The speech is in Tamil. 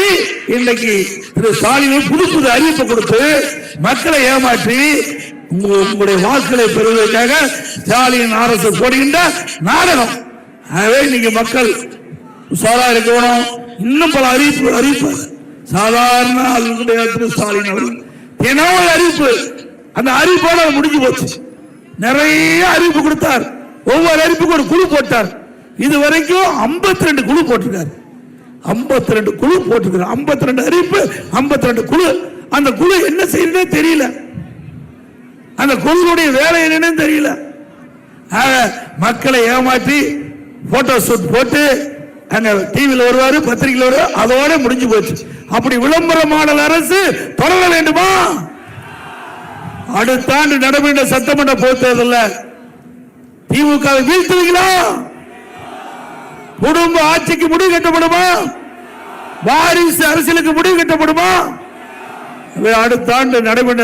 ஏமாற்றி இன்னைக்கு திரு ஸ்டாலின் புது புது அறிவிப்பு கொடுத்து மக்களை ஏமாற்றி உங்க- உங்களுடைய வாக்குகளை பெறுவதற்காக ஸ்டாலின் அரசு போடுகின்ற நாடகம். ஆகவே நீங்க மக்கள் உஷாரா இருக்கணும். இன்னும் பல அறிவிப்பு அறிவிப்பு. சாதாரண திரு ஸ்டாலின் அவர்கள். தினம் ஒரு அறிவிப்பு. அந்த அறிவிப்போட முடிஞ்சு போச்சு. நிறைய அறிவிப்பு கொடுத்தார். ஒவ்வொரு அறிவிப்புக்கும் ஒரு குழு போட்டார். இது வரைக்கும் 52 ரெண்டு குழு போட்டிருக்காரு. 52 ரெண்டு குழு போட்டிருக்காரு 52 ரெண்டு அறிவிப்பு 52 ரெண்டு குழு. அந்த குழு என்ன செய்யுதுன்னே தெரியல. அந்த குழுவுடைய வேலை என்னன்னு தெரியல. மக்களை ஏமாற்றி போட்டோ ஷூட் போட்டு அங்க டிவியில் வருவாரு பத்திரிகையில் வருவாரு அதோட முடிஞ்சு போச்சு. அப்படி விளம்பர மாடல் அரசு தொடர வேண்டுமா? அடுத்த ஆண்டு நடைபெற்ற சட்டமன்ற பொதுத் தேர்தலில் திமுக வீழ்த்துவீங்களா? குடும்ப ஆட்சிக்கு முடிவு கட்டப்படுமா? வாரிசு அரசியலுக்கு முடிவு கட்டப்படுமா அடுத்த ஆண்டு நடைபெற்ற